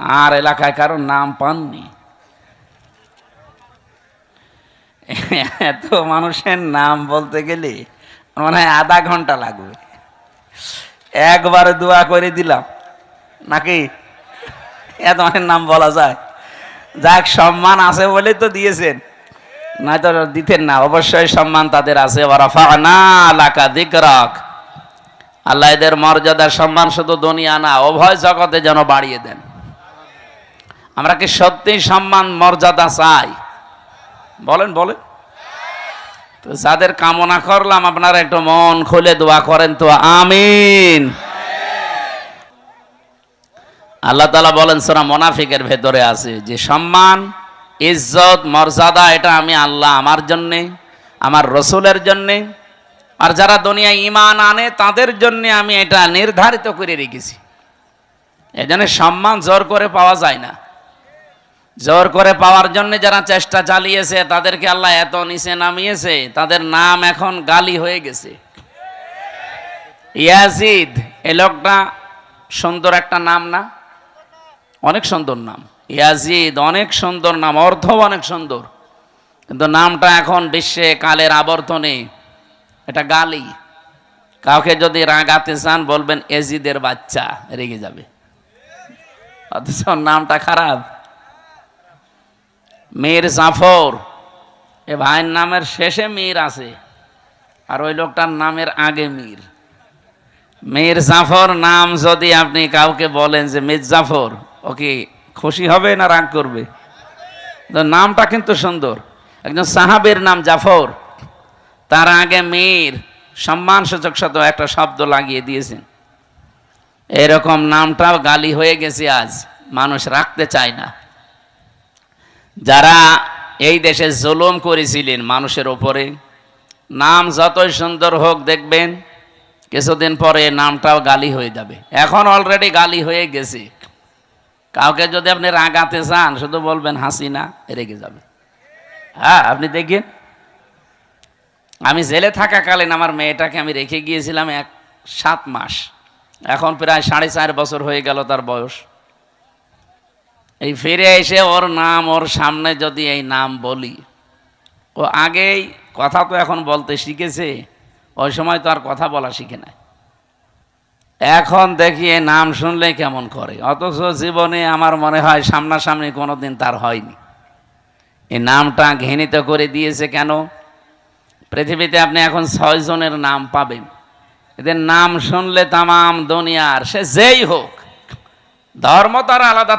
আর এলাকায় কারও নাম পাননি। এত মানুষের নাম বলতে গেলে মনে হয় আধা ঘণ্টা লাগবে। একবার দোয়া করে দিলাম। নাকি? এত অনেক নাম বলা যায়। যাক, সম্মান আছে বলেই তো দিয়েছেন। না তো দিতেন না, অবশ্যই সম্মান তাদের আছে। আল্লাহ এদের মর্যাদা সম্মান শুধু দুনিয়া না অভয় জগতে যেন বাড়িয়ে দেন। আমরা কি সত্যি সম্মান, মর্যাদা চাই? বলেন বলেন। তো যাদের কামনা করলাম, আপনারা একটু মন খুলে দোয়া করেন তো। আমিন। আল্লাহ তালা বলেন সোনা মোনাফিকের ভেতরে আছে যে সম্মান, ইজ্জত, মর্যাদা, এটা আমি আল্লাহ আমার জন্যে, আমার রসুলের জন্যে, আর যারা দুনিয়ায় ইমান আনে, তাদের জন্য আমি এটা নির্ধারিত করে রেখেছি। এজন্য সম্মান জোর করে পাওয়া যায় না। জোর করে পাওয়ার জন্য যারা চেষ্টা চালিয়েছে, তাদেরকে আল্লাহ এত নিচে নামিয়েছে, তাদের নাম এখন গালি হয়ে গেছে। ইয়াজিদ, এ লোকটা সুন্দর একটা নাম না? অনেক সুন্দর নাম। ইয়াজিদ, অনেক সুন্দর নাম অর্থ অনেক সুন্দর। কিন্তু নামটা এখন বিশ্বে কালের আবর্তনে। এটা গালি। কাউকে যদি রাগাতে চান, বলবেন, এজিদের বাচ্চা, রেগে যাবে। অথচ নামটা খারাপ। মীর জাফর। এ ভাইয়ের নামের শেষে মীর আছে, আর ওই লোকটার নামের আগে মীর। মীর জাফর নাম যদি আপনি কাউকে বলেন যে মীর জাফর ওকে খুশি হবে না রাগ করবে? তো নামটা কিন্তু সুন্দর। একজন সাহাবের নাম জাফর, তার আগে মীর সম্মান সূচক শত একটা শব্দ লাগিয়ে দিয়েছেন। এরকম নামটাও গালি হয়ে গেছে আজ, মানুষ রাখতে চায় না। যারা এই দেশে জুলুম করেছিলেন মানুষের ওপরে নাম যতই সুন্দর হোক দেখবেন, কিছুদিন পরে নামটাও গালি হয়ে যাবে। এখন অলরেডি গালি হয়ে গেছে। কাউকে যদি আপনি রাগাতে চান, শুধু বলবেন হাসিনা রেগে যাবে। হ্যাঁ আপনি দেখেন। আমি জেলে থাকাকালীন আমার মেয়েটাকে আমি রেখে গিয়েছিলাম এক সাত মাস। এখন প্রায় সাড়ে চার বছর হয়ে গেল তার বয়স। এই ফিরে এসে ওর নাম, ওর সামনে যদি এই নাম বলি। ও আগেই কথা তো এখন বলতে শিখেছে, ওই সময় তো আর কথা বলা শিখে নাই। এখন দেখি এই নাম শুনলে কেমন করে, অথচ জীবনে আমার মনে হয় সামনাসামনি কোনোদিন তার হয়নি। এই নামটা ঘৃণিত করে দিয়েছে কেন? পৃথিবীতে আপনি এখন ছয় জনের নাম পাবেন। এদের নাম শুনলে তামাম দুনিয়ার, সে যেই হোক, ধর্ম তার আলাদা